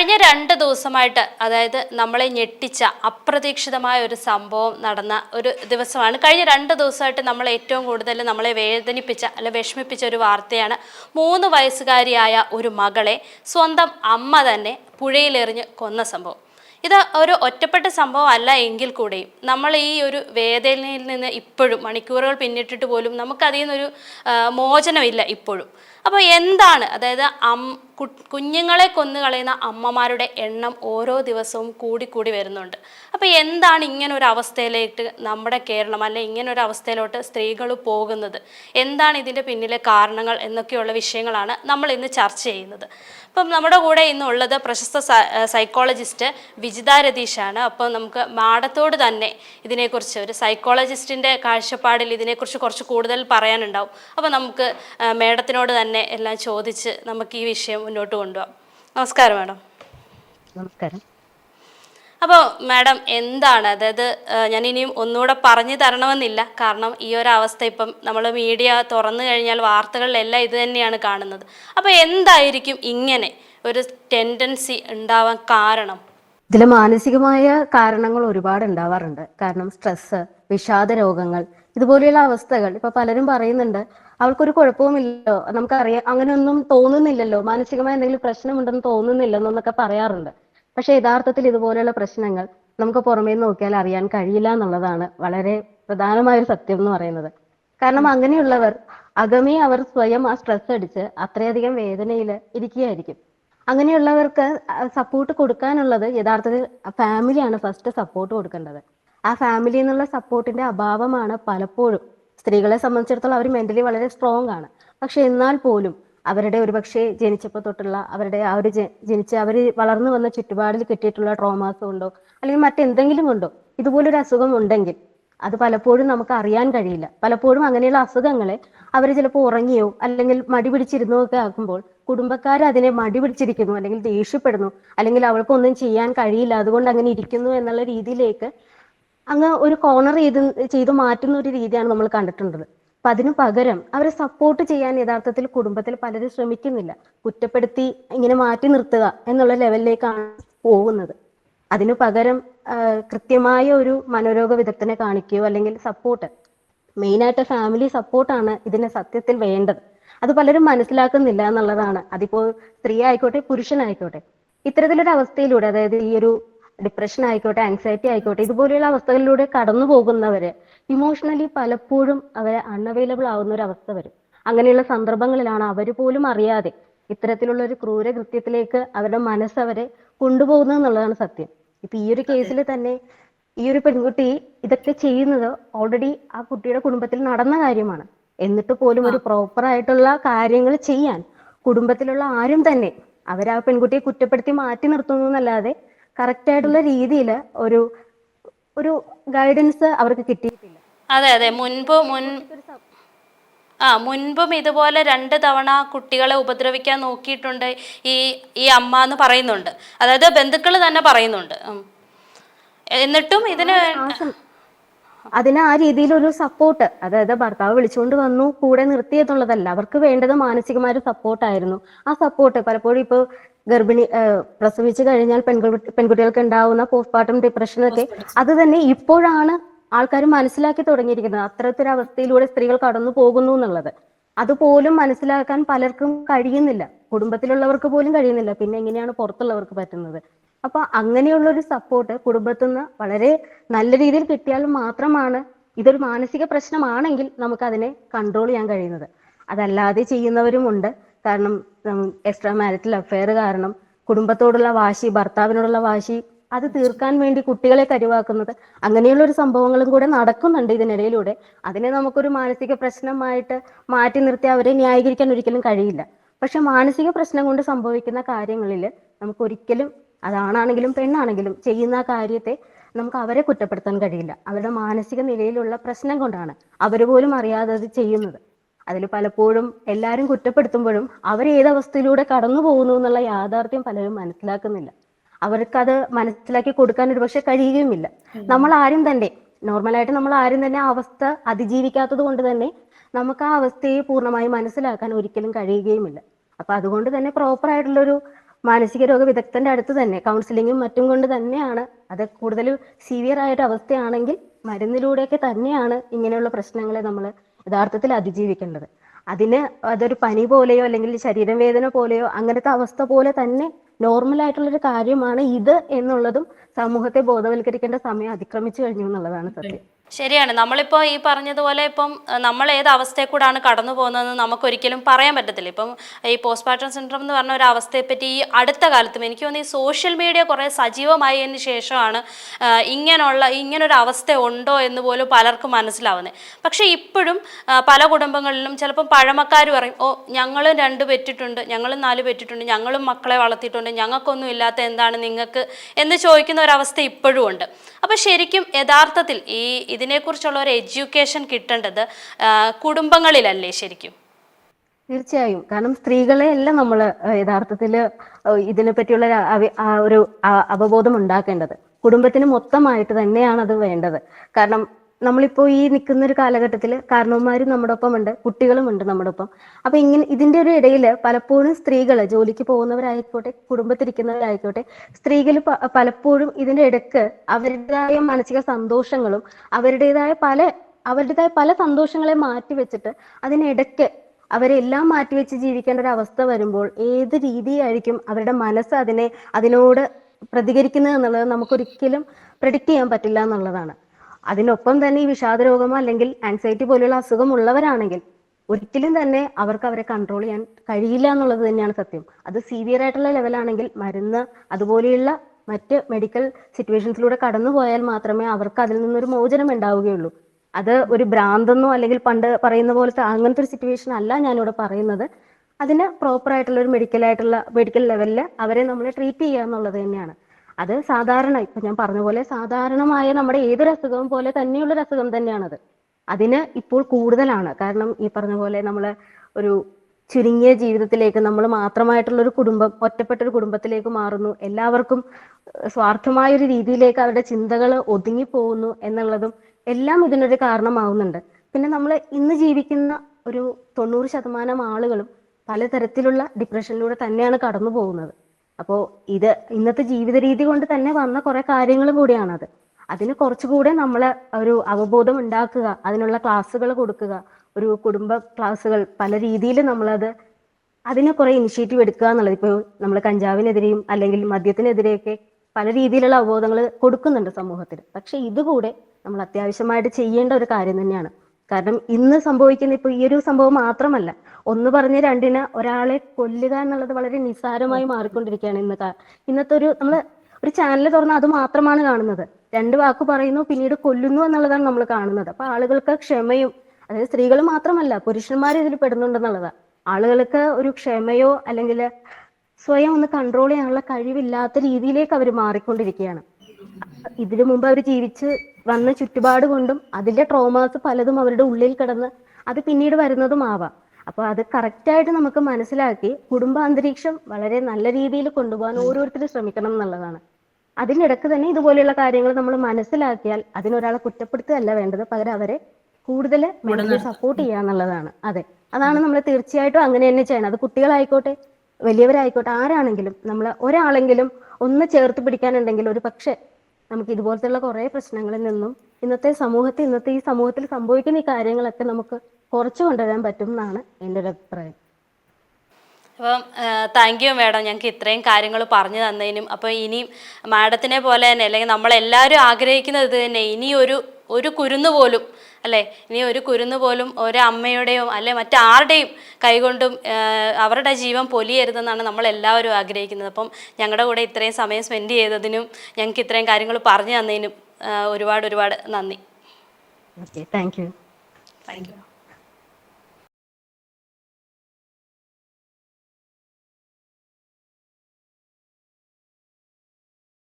കഴിഞ്ഞ രണ്ട് ദിവസമായിട്ട് അതായത് നമ്മളെ ഞെട്ടിച്ച അപ്രതീക്ഷിതമായ ഒരു സംഭവം നടന്ന ഒരു ദിവസമാണ്. കഴിഞ്ഞ രണ്ട് ദിവസമായിട്ട് നമ്മൾ ഏറ്റവും കൂടുതൽ നമ്മളെ വേദനിപ്പിച്ച അല്ലെ വിഷമിപ്പിച്ച ഒരു വാർത്തയാണ് മൂന്ന് വയസ്സുകാരിയായ ഒരു മകളെ സ്വന്തം അമ്മ തന്നെ പുഴയിലെറിഞ്ഞ് കൊന്ന സംഭവം. ഇത് ഒരു ഒറ്റപ്പെട്ട സംഭവം അല്ല എങ്കിൽ കൂടെയും നമ്മൾ ഈ ഒരു വേദനയിൽ നിന്ന് ഇപ്പോഴും മണിക്കൂറുകൾ പിന്നിട്ടിട്ട് പോലും നമുക്കതിൽ നിന്നൊരു മോചനമില്ല ഇപ്പോഴും. അപ്പോൾ എന്താണ്? അതായത് അം കുഞ്ഞുങ്ങളെ കൊന്നു കളയുന്ന അമ്മമാരുടെ എണ്ണം ഓരോ ദിവസവും കൂടി കൂടി വരുന്നുണ്ട്. അപ്പോൾ എന്താണ് ഇങ്ങനെ ഒരു അവസ്ഥയിലേക്ക് നമ്മുടെ കേരളം അല്ലെ ഇങ്ങനെ ഒരു അവസ്ഥയിലോട്ട് സ്ത്രീകൾ പോകുന്നത്? എന്താണ് ഇതിന്റെ പിന്നിലെ കാരണങ്ങൾ എന്നൊക്കെയുള്ള വിഷയങ്ങളാണ് നമ്മൾ ഇന്ന് ചർച്ച ചെയ്യുന്നത്. അപ്പം നമ്മുടെ കൂടെ ഇന്നുള്ളത് പ്രശസ്ത സൈക്കോളജിസ്റ്റ് വിജിത രതീഷാണ്. അപ്പോൾ നമുക്ക് മാഡത്തോട് തന്നെ ഇതിനെക്കുറിച്ച് ഒരു സൈക്കോളജിസ്റ്റിന്റെ കാഴ്ചപ്പാടിൽ ഇതിനെക്കുറിച്ച് കുറച്ച് കൂടുതൽ പറയാനുണ്ടാവും. അപ്പോൾ നമുക്ക് മേഡത്തിനോട് തന്നെ എല്ലാം ചോദിച്ച് നമുക്ക് ഈ വിഷയം മുന്നോട്ട് കൊണ്ടുപോകാം. നമസ്കാരം മാഡം. നമസ്കാരം. അപ്പോൾ മാഡം എന്താണ്? അതായത് ഞാൻ ഇനിയും ഒന്നുകൂടെ പറഞ്ഞു തരണമെന്നില്ല. കാരണം ഈ ഒരു അവസ്ഥ ഇപ്പം നമ്മൾ മീഡിയ തുറന്നു കഴിഞ്ഞാൽ വാർത്തകളിലെല്ലാം ഇത് തന്നെയാണ് കാണുന്നത്. അപ്പോൾ എന്തായിരിക്കും ഇങ്ങനെ ഒരു ടെൻഡൻസി ഉണ്ടാവാൻ കാരണം? ഇതിൽ മാനസികമായ കാരണങ്ങൾ ഒരുപാട് ഉണ്ടാവാറുണ്ട്. കാരണം സ്ട്രെസ് വിഷാദ രോഗങ്ങൾ ഇതുപോലെയുള്ള അവസ്ഥകൾ ഇപ്പൊ പലരും പറയുന്നുണ്ട്. അവൾക്കൊരു കുഴപ്പവുമില്ലല്ലോ. നമുക്കറിയാം അങ്ങനെയൊന്നും തോന്നുന്നില്ലല്ലോ. മാനസികമായ എന്തെങ്കിലും പ്രശ്നമുണ്ടെന്ന് തോന്നുന്നില്ലെന്നോ എന്നൊക്കെ പറയാറുണ്ട്. പക്ഷെ യഥാർത്ഥത്തിൽ ഇതുപോലെയുള്ള പ്രശ്നങ്ങൾ നമുക്ക് പുറമേ നോക്കിയാൽ അറിയാൻ കഴിയില്ല എന്നുള്ളതാണ് വളരെ പ്രധാനമായ ഒരു സത്യം എന്ന് പറയുന്നത്. കാരണം അങ്ങനെയുള്ളവർ അകമേ അവർ സ്വയം ആ സ്ട്രെസ് അടിച്ച് അത്രയധികം വേദനയിൽ ഇരിക്കുകയായിരിക്കും. അങ്ങനെയുള്ളവർക്ക് സപ്പോർട്ട് കൊടുക്കാനുള്ളത് യഥാർത്ഥത്തിൽ ഫാമിലിയാണ് ഫസ്റ്റ് സപ്പോർട്ട് കൊടുക്കേണ്ടത്. ആ ഫാമിലി എന്നുള്ള സപ്പോർട്ടിന്റെ അഭാവമാണ് പലപ്പോഴും സ്ത്രീകളെ സംബന്ധിച്ചിടത്തോളം അവർ മെന്റലി വളരെ സ്ട്രോങ് ആണ്. പക്ഷെ എന്നാൽ പോലും അവരുടെ ഒരുപക്ഷെ ജനിച്ചപ്പോൾ തൊട്ടുള്ള അവരുടെ ആ ഒരു ജനിച്ച് അവർ വളർന്നു വന്ന ചുറ്റുപാടിൽ കിട്ടിയിട്ടുള്ള ട്രോമാസ് കൊണ്ടോ അല്ലെങ്കിൽ മറ്റെന്തെങ്കിലും കൊണ്ടോ ഇതുപോലൊരു അസുഖം ഉണ്ടെങ്കിൽ അത് പലപ്പോഴും നമുക്ക് അറിയാൻ കഴിയില്ല. പലപ്പോഴും അങ്ങനെയുള്ള അസുഖങ്ങളെ അവർ ചിലപ്പോൾ ഉറങ്ങിയോ അല്ലെങ്കിൽ മടി പിടിച്ചിരുന്നോ ഒക്കെ ആക്കുമ്പോൾ കുടുംബക്കാർ അതിനെ മടി പിടിച്ചിരിക്കുന്നു അല്ലെങ്കിൽ ദേഷ്യപ്പെടുന്നു അല്ലെങ്കിൽ അവൾക്കൊന്നും ചെയ്യാൻ കഴിയില്ല അതുകൊണ്ട് അങ്ങനെ ഇരിക്കുന്നു എന്നുള്ള രീതിയിലേക്ക് അങ്ങ് ഒരു കോർണർ ചെയ്ത് ചെയ്ത് മാറ്റുന്ന ഒരു രീതിയാണ് നമ്മൾ കണ്ടിട്ടുള്ളത്. അപ്പൊ അതിനു പകരം അവരെ സപ്പോർട്ട് ചെയ്യാൻ യഥാർത്ഥത്തിൽ കുടുംബത്തിൽ പലരും ശ്രമിക്കുന്നില്ല. കുറ്റപ്പെടുത്തി ഇങ്ങനെ മാറ്റി നിർത്തുക എന്നുള്ള ലെവലിലേക്കാണ് പോകുന്നത്. അതിനു പകരം കൃത്യമായ ഒരു മനോരോഗ വിദഗ്ധനെ കാണിക്കുകയോ അല്ലെങ്കിൽ സപ്പോർട്ട് മെയിൻ ആയിട്ട് ഫാമിലി സപ്പോർട്ടാണ് ഇതിന് സത്യത്തിൽ വേണ്ടത്. അത് പലരും മനസ്സിലാക്കുന്നില്ല എന്നുള്ളതാണ്. അതിപ്പോ സ്ത്രീ ആയിക്കോട്ടെ പുരുഷനായിക്കോട്ടെ ഇത്തരത്തിലൊരു അവസ്ഥയിലൂടെ അതായത് ഈ ഒരു ഡിപ്രഷൻ ആയിക്കോട്ടെ ആങ്സൈറ്റി ആയിക്കോട്ടെ ഇതുപോലെയുള്ള അവസ്ഥകളിലൂടെ കടന്നു പോകുന്നവര് ഇമോഷണലി പലപ്പോഴും അവരെ അൺഅവൈലബിൾ ആവുന്ന ഒരു അവസ്ഥ വരും. അങ്ങനെയുള്ള സന്ദർഭങ്ങളിലാണ് അവർ പോലും അറിയാതെ ഇത്തരത്തിലുള്ള ഒരു ക്രൂര കൃത്യത്തിലേക്ക് അവരുടെ മനസ്സ് അവരെ കൊണ്ടുപോകുന്നത് എന്നുള്ളതാണ് സത്യം. ഇപ്പൊ ഈ ഒരു കേസിൽ തന്നെ ഈ ഒരു പെൺകുട്ടി ഇതൊക്കെ ചെയ്യുന്നത് ഓൾറെഡി ആ കുട്ടിയുടെ കുടുംബത്തിൽ നടന്ന കാര്യമാണ്. എന്നിട്ട് പോലും ഒരു പ്രോപ്പർ ആയിട്ടുള്ള കാര്യങ്ങൾ ചെയ്യാൻ കുടുംബത്തിലുള്ള ആരും തന്നെ അവർ ആ പെൺകുട്ടിയെ കുറ്റപ്പെടുത്തി മാറ്റി നിർത്തുന്നു എന്നല്ലാതെ കറക്റ്റ് ആയിട്ടുള്ള രീതിയിൽ ഒരു ഒരു ഗൈഡൻസ് അവർക്ക് കിട്ടിയിട്ടില്ല. അതെ അതെ. മുൻപ് മുൻ ആ മുൻപും ഇതുപോലെ രണ്ട് തവണ കുട്ടികളെ ഉപദ്രവിക്കാൻ നോക്കിയിട്ടുണ്ട് ഈ ഈ അമ്മ എന്ന് പറയുന്നുണ്ട്. അതായത് ബന്ധുക്കൾ തന്നെ പറയുന്നുണ്ട്. എന്നിട്ടും ഇതിന് അതിന് ആ രീതിയിൽ ഒരു സപ്പോർട്ട് അതായത് ഭർത്താവ് വിളിച്ചുകൊണ്ട് വന്നു കൂടെ നിർത്തി എന്നുള്ളതല്ല. അവർക്ക് വേണ്ടത് മാനസികമായ ഒരു സപ്പോർട്ടായിരുന്നു ആ സപ്പോർട്ട് പലപ്പോഴും ഇപ്പോൾ ഗർഭിണി പ്രസവിച്ചു കഴിഞ്ഞാൽ പെൺകുട്ടി പെൺകുട്ടികൾക്ക് ഉണ്ടാവുന്ന പോസ്റ്റ്മോർട്ടം ഡിപ്രഷൻ ഒക്കെ അത് തന്നെ ഇപ്പോഴാണ് ആൾക്കാർ മനസ്സിലാക്കി തുടങ്ങിയിരിക്കുന്നത്. അത്തരത്തിലൊരു അവസ്ഥയിലൂടെ സ്ത്രീകൾ കടന്നു പോകുന്നു എന്നുള്ളത്. അതുപോലും മനസ്സിലാക്കാൻ പലർക്കും കഴിയുന്നില്ല. കുടുംബത്തിലുള്ളവർക്ക് പോലും കഴിയുന്നില്ല. പിന്നെ എങ്ങനെയാണ് പുറത്തുള്ളവർക്ക് പറ്റുന്നത്? അപ്പൊ അങ്ങനെയുള്ള ഒരു സപ്പോർട്ട് കുടുംബത്തിൽ നിന്ന് വളരെ നല്ല രീതിയിൽ കിട്ടിയാൽ മാത്രമാണ് ഇതൊരു മാനസിക പ്രശ്നമാണെങ്കിൽ നമുക്ക് അതിനെ കൺട്രോൾ ചെയ്യാൻ കഴിയുന്നത്. അതല്ലാതെ ചെയ്യുന്നവരുമുണ്ട്. കാരണം എക്സ്ട്രാ മാരിറ്റൽ അഫയർ കാരണം കുടുംബത്തോടുള്ള വാശി ഭർത്താവിനോടുള്ള വാശി അത് തീർക്കാൻ വേണ്ടി കുട്ടികളെ കരുവാക്കുന്നത് അങ്ങനെയുള്ള ഒരു സംഭവങ്ങളും കൂടെ നടക്കുന്നുണ്ട് ഇതിനിടയിലൂടെ. അതിനെ നമുക്കൊരു മാനസിക പ്രശ്നമായിട്ട് മാറ്റി നിർത്തി അവരെ ന്യായീകരിക്കാൻ ഒരിക്കലും കഴിയില്ല. പക്ഷെ മാനസിക പ്രശ്നം കൊണ്ട് സംഭവിക്കുന്ന കാര്യങ്ങളിൽ നമുക്ക് ഒരിക്കലും അതാണാണെങ്കിലും പെണ്ണാണെങ്കിലും ചെയ്യുന്ന കാര്യത്തെ നമുക്ക് അവരെ കുറ്റപ്പെടുത്താൻ കഴിയില്ല. അവരുടെ മാനസിക നിലയിലുള്ള പ്രശ്നം കൊണ്ടാണ് അവർ പോലും അറിയാതെ അത് ചെയ്യുന്നത്. അതിൽ പലപ്പോഴും എല്ലാവരും കുറ്റപ്പെടുത്തുമ്പോഴും അവർ ഏതവസ്ഥയിലൂടെ കടന്നു പോകുന്നു എന്നുള്ള യാഥാർത്ഥ്യം പലരും മനസ്സിലാക്കുന്നില്ല. അവർക്കത് മനസ്സിലാക്കി കൊടുക്കാൻ ഒരു പക്ഷെ കഴിയുകയുമില്ല. നമ്മൾ ആരും തന്നെ നോർമലായിട്ട് നമ്മൾ ആരും തന്നെ ആ അവസ്ഥ അതിജീവിക്കാത്തത് കൊണ്ട് തന്നെ നമുക്ക് ആ അവസ്ഥയെ പൂർണമായി മനസ്സിലാക്കാൻ ഒരിക്കലും കഴിയുകയുമില്ല. അപ്പൊ അതുകൊണ്ട് തന്നെ പ്രോപ്പർ ആയിട്ടുള്ളൊരു മാനസിക രോഗ വിദഗ്ധന്റെ അടുത്ത് തന്നെ കൗൺസിലിങ്ങും മറ്റും കൊണ്ട് തന്നെയാണ്. അത് കൂടുതൽ സീവിയർ ആയിട്ട് അവസ്ഥയാണെങ്കിൽ മരുന്നിലൂടെയൊക്കെ തന്നെയാണ് ഇങ്ങനെയുള്ള പ്രശ്നങ്ങളെ നമ്മൾ യഥാർത്ഥത്തിൽ അതിജീവിക്കേണ്ടത്. അതിന് അതൊരു പനി പോലെയോ അല്ലെങ്കിൽ ശരീരം വേദന പോലെയോ അങ്ങനത്തെ അവസ്ഥ പോലെ തന്നെ നോർമൽ ആയിട്ടുള്ളൊരു കാര്യമാണ് ഇത് എന്നുള്ളതും സമൂഹത്തെ ബോധവൽക്കരിക്കേണ്ട സമയം അതിക്രമിച്ചു കഴിഞ്ഞു എന്നുള്ളതാണ് സത്യം. ശരിയാണ്. നമ്മളിപ്പോൾ ഈ പറഞ്ഞതുപോലെ ഇപ്പം നമ്മൾ ഏത് അവസ്ഥയിൽ കൂടാണ് കടന്നു പോകുന്നതെന്ന് നമുക്കൊരിക്കലും പറയാൻ പറ്റത്തില്ല. ഇപ്പം ഈ പോസ്റ്റ്മോർട്ടം സിൻഡ്രം എന്ന് പറഞ്ഞ ഒരു അവസ്ഥയെപ്പറ്റി ഈ അടുത്ത കാലത്തും എനിക്ക് തോന്നുന്നു ഈ സോഷ്യൽ മീഡിയ കുറേ സജീവമായതിന് ശേഷമാണ് ഇങ്ങനെയുള്ള ഇങ്ങനൊരു അവസ്ഥ ഉണ്ടോ എന്ന് പോലും പലർക്കും മനസ്സിലാവുന്നത്. പക്ഷേ ഇപ്പോഴും പല കുടുംബങ്ങളിലും ചിലപ്പം പഴമക്കാർ പറയും ഓ ഞങ്ങളും രണ്ട് പെറ്റിട്ടുണ്ട് ഞങ്ങളും നാല് പെറ്റിട്ടുണ്ട് ഞങ്ങളും മക്കളെ വളർത്തിയിട്ടുണ്ട് ഞങ്ങൾക്കൊന്നും ഇല്ലാത്ത എന്താണ് നിങ്ങൾക്ക്? എന്ന് ചോദിക്കുന്ന ഒരവസ്ഥ ഇപ്പോഴും ഉണ്ട്. അപ്പോൾ ശരിക്കും യഥാർത്ഥത്തിൽ ഈ ഇതിനെക്കുറിച്ചുള്ള ഒരു എഡ്യൂക്കേഷൻ കിട്ടേണ്ടത് കുടുംബങ്ങളിലല്ലേ ശരിക്കും? തീർച്ചയായും. കാരണം സ്ത്രീകളെ എല്ലാം നമ്മൾ യഥാർത്ഥത്തിൽ ഇതിനെ പറ്റിയുള്ള ഒരു അവബോധം ഉണ്ടാക്കേണ്ടത്. കുടുംബത്തിന് മൊത്തമായിട്ട് തന്നെയാണ് അത് വേണ്ടത്. കാരണം നമ്മളിപ്പോ ഈ നിൽക്കുന്ന ഒരു കാലഘട്ടത്തിൽ കാരണവന്മാരും നമ്മുടെ ഒപ്പം ഉണ്ട് കുട്ടികളും ഉണ്ട് നമ്മുടെ ഒപ്പം അപ്പൊ ഇങ്ങനെ ഇതിന്റെ ഒരു ഇടയിൽ പലപ്പോഴും സ്ത്രീകൾ ജോലിക്ക് പോകുന്നവരായിക്കോട്ടെ കുടുംബത്തിരിക്കുന്നവരായിക്കോട്ടെ സ്ത്രീകൾ പലപ്പോഴും ഇതിന്റെ ഇടയ്ക്ക് അവരുടേതായ മാനസിക സന്തോഷങ്ങളും അവരുടേതായ പല അവരുടേതായ പല സന്തോഷങ്ങളെ മാറ്റി വെച്ചിട്ട് അതിനിടയ്ക്ക് അവരെല്ലാം മാറ്റിവെച്ച് ജീവിക്കേണ്ട ഒരു അവസ്ഥ വരുമ്പോൾ ഏത് രീതിയായിരിക്കും അവരുടെ മനസ്സ് അതിനെ അതിനോട് പ്രതികരിക്കുന്നത് എന്നുള്ളത് നമുക്കൊരിക്കലും പ്രെഡിക്റ്റ് ചെയ്യാൻ പറ്റില്ല എന്നുള്ളതാണ്. അതിനൊപ്പം തന്നെ ഈ വിഷാദ അല്ലെങ്കിൽ ആൻസൈറ്റി പോലെയുള്ള അസുഖം ഉള്ളവരാണെങ്കിൽ ഒരിക്കലും തന്നെ അവർക്ക് അവരെ കൺട്രോൾ ചെയ്യാൻ കഴിയില്ല എന്നുള്ളത് തന്നെയാണ് സത്യം. അത് സീവിയർ ആയിട്ടുള്ള ലെവലാണെങ്കിൽ മരുന്ന് അതുപോലെയുള്ള മറ്റ് മെഡിക്കൽ സിറ്റുവേഷൻസിലൂടെ കടന്നു പോയാൽ മാത്രമേ അവർക്ക് അതിൽ നിന്നൊരു മോചനം ഉണ്ടാവുകയുള്ളൂ. അത് ഒരു ഭ്രാന്തെന്നോ അല്ലെങ്കിൽ പണ്ട് പറയുന്ന പോലത്തെ അങ്ങനത്തെ ഒരു സിറ്റുവേഷൻ അല്ല ഞാനിവിടെ പറയുന്നത്. അതിന് പ്രോപ്പർ ആയിട്ടുള്ള ഒരു മെഡിക്കൽ ആയിട്ടുള്ള മെഡിക്കൽ ലെവലിൽ അവരെ നമ്മൾ ട്രീറ്റ് ചെയ്യുക എന്നുള്ളത് തന്നെയാണ്. അത് സാധാരണ ഇപ്പൊ ഞാൻ പറഞ്ഞ പോലെ സാധാരണമായ നമ്മുടെ ഏതൊരു അസുഖവും പോലെ തന്നെയുള്ള ഒരു അസുഖം തന്നെയാണത്. അതിന് ഇപ്പോൾ കൂടുതലാണ്. കാരണം ഈ പറഞ്ഞ പോലെ നമ്മൾ ഒരു ചുരുങ്ങിയ ജീവിതത്തിലേക്ക് നമ്മൾ മാത്രമായിട്ടുള്ള ഒരു കുടുംബം ഒറ്റപ്പെട്ട ഒരു കുടുംബത്തിലേക്ക് മാറുന്നു. എല്ലാവർക്കും സ്വാർത്ഥമായ ഒരു രീതിയിലേക്ക് അവരുടെ ചിന്തകൾ ഒതുങ്ങി പോകുന്നു എന്നുള്ളതും എല്ലാം ഇതിനൊരു കാരണമാവുന്നുണ്ട്. പിന്നെ നമ്മൾ ഇന്ന് ജീവിക്കുന്ന ഒരു തൊണ്ണൂറ് ശതമാനം ആളുകളും പലതരത്തിലുള്ള ഡിപ്രഷനിലൂടെ തന്നെയാണ് കടന്നു പോകുന്നത് അപ്പോൾ ഇത് ഇന്നത്തെ ജീവിത രീതി കൊണ്ട് തന്നെ വന്ന കുറെ കാര്യങ്ങളും കൂടിയാണത്. അതിന് കുറച്ചുകൂടെ നമ്മൾ ഒരു അവബോധം ഉണ്ടാക്കുക അതിനുള്ള ക്ലാസ്സുകൾ കൊടുക്കുക ഒരു കുടുംബ ക്ലാസ്സുകൾ പല രീതിയിൽ നമ്മളത് അതിന് കുറെ ഇനിഷ്യേറ്റീവ് എടുക്കുക എന്നുള്ളത്. ഇപ്പോൾ നമ്മൾ കഞ്ചാവിനെതിരെയും അല്ലെങ്കിൽ മദ്യത്തിനെതിരെയൊക്കെ പല രീതിയിലുള്ള അവബോധങ്ങൾ കൊടുക്കുന്നുണ്ട് സമൂഹത്തിൽ പക്ഷെ ഇതുകൂടെ നമ്മൾ അത്യാവശ്യമായിട്ട് ചെയ്യേണ്ട ഒരു കാര്യം തന്നെയാണ്. കാരണം ഇന്ന് സംഭവിക്കുന്ന ഇപ്പൊ ഈ ഒരു സംഭവം മാത്രമല്ല. ഒന്ന് പറഞ്ഞ് രണ്ടിന് ഒരാളെ കൊല്ലുക എന്നുള്ളത് വളരെ നിസ്സാരമായി മാറിക്കൊണ്ടിരിക്കുകയാണ് ഇന്ന് ഇന്നത്തെ ഒരു നമ്മൾ ഒരു ചാനൽ തുറന്ന് അത് മാത്രമാണ് കാണുന്നത്. രണ്ട് വാക്ക് പറയുന്നു പിന്നീട് കൊല്ലുന്നു എന്നുള്ളതാണ് നമ്മൾ കാണുന്നത്. അപ്പൊ ആളുകൾക്ക് ക്ഷമയും അതായത് സ്ത്രീകൾ മാത്രമല്ല പുരുഷന്മാർ ഇതിൽ പെടുന്നുണ്ടെന്നുള്ളതാണ് ആളുകൾക്ക് ഒരു ക്ഷമയോ അല്ലെങ്കിൽ സ്വയം ഒന്ന് കൺട്രോൾ ചെയ്യാനുള്ള കഴിവില്ലാത്ത രീതിയിലേക്ക് അവർ മാറിക്കൊണ്ടിരിക്കുകയാണ്. ഇതിനു മുമ്പ് അവർ ജീവിച്ച് വന്ന ചുറ്റുപാട് കൊണ്ടും അതിന്റെ ട്രോമാസ് പലതും അവരുടെ ഉള്ളിൽ കിടന്ന് അത് പിന്നീട് വരുന്നതും ആവാം. അപ്പൊ അത് കറക്റ്റായിട്ട് നമുക്ക് മനസ്സിലാക്കി കുടുംബ അന്തരീക്ഷം വളരെ നല്ല രീതിയിൽ കൊണ്ടുപോകാൻ ഓരോരുത്തരും ശ്രമിക്കണം എന്നുള്ളതാണ്. അതിനിടക്ക് തന്നെ ഇതുപോലെയുള്ള കാര്യങ്ങൾ നമ്മൾ മനസ്സിലാക്കിയാൽ അതിനൊരാളെ കുറ്റപ്പെടുത്തുകയല്ല വേണ്ടത് പകരം അവരെ കൂടുതൽ മെന്റലി സപ്പോർട്ട് ചെയ്യുക എന്നുള്ളതാണ്. അതെ. അതാണ് നമ്മൾ തീർച്ചയായിട്ടും അങ്ങനെ തന്നെ ചെയ്യണം. അത് കുട്ടികളായിക്കോട്ടെ വലിയവരായിക്കോട്ടെ ആരാണെങ്കിലും നമ്മൾ ഒരാളെങ്കിലും ഒന്ന് ചേർത്ത് പിടിക്കാനുണ്ടെങ്കിൽ ഒരു പക്ഷേ നമുക്ക് ഇതുപോലത്തെയുള്ള കുറേ പ്രശ്നങ്ങളിൽ നിന്നും ഇന്നത്തെ സമൂഹത്തിൽ ഇന്നത്തെ ഈ സമൂഹത്തിൽ സംഭവിക്കുന്ന ഈ കാര്യങ്ങളൊക്കെ നമുക്ക് കുറച്ചു കൊണ്ടുവരാൻ പറ്റും എന്നാണ് എന്റെ ഒരു അഭിപ്രായം. അപ്പം താങ്ക് യു മാഡം ഞങ്ങൾക്ക് ഇത്രയും കാര്യങ്ങൾ പറഞ്ഞു തന്നതിനും അപ്പോൾ ഇനിയും മാഡത്തിനെ പോലെ തന്നെ അല്ലെങ്കിൽ നമ്മളെല്ലാവരും ആഗ്രഹിക്കുന്നത് തന്നെ ഇനി ഒരു കുരുന്ന് പോലും അല്ലേ? ഇനി ഒരു കുരുന്ന് പോലും ഒരു അമ്മയുടെയോ അല്ലെ മറ്റാരുടെയും കൈകൊണ്ടും അവരുടെ ജീവൻ പൊലിയരുതെന്നാണ് നമ്മൾ എല്ലാവരും ആഗ്രഹിക്കുന്നത്. അപ്പം ഞങ്ങളുടെ കൂടെ ഇത്രയും സമയം സ്പെൻഡ് ചെയ്തതിനും ഞങ്ങൾക്ക് ഇത്രയും കാര്യങ്ങൾ പറഞ്ഞു തന്നതിനും ഒരുപാട് ഒരുപാട് നന്ദി. Thank you thank you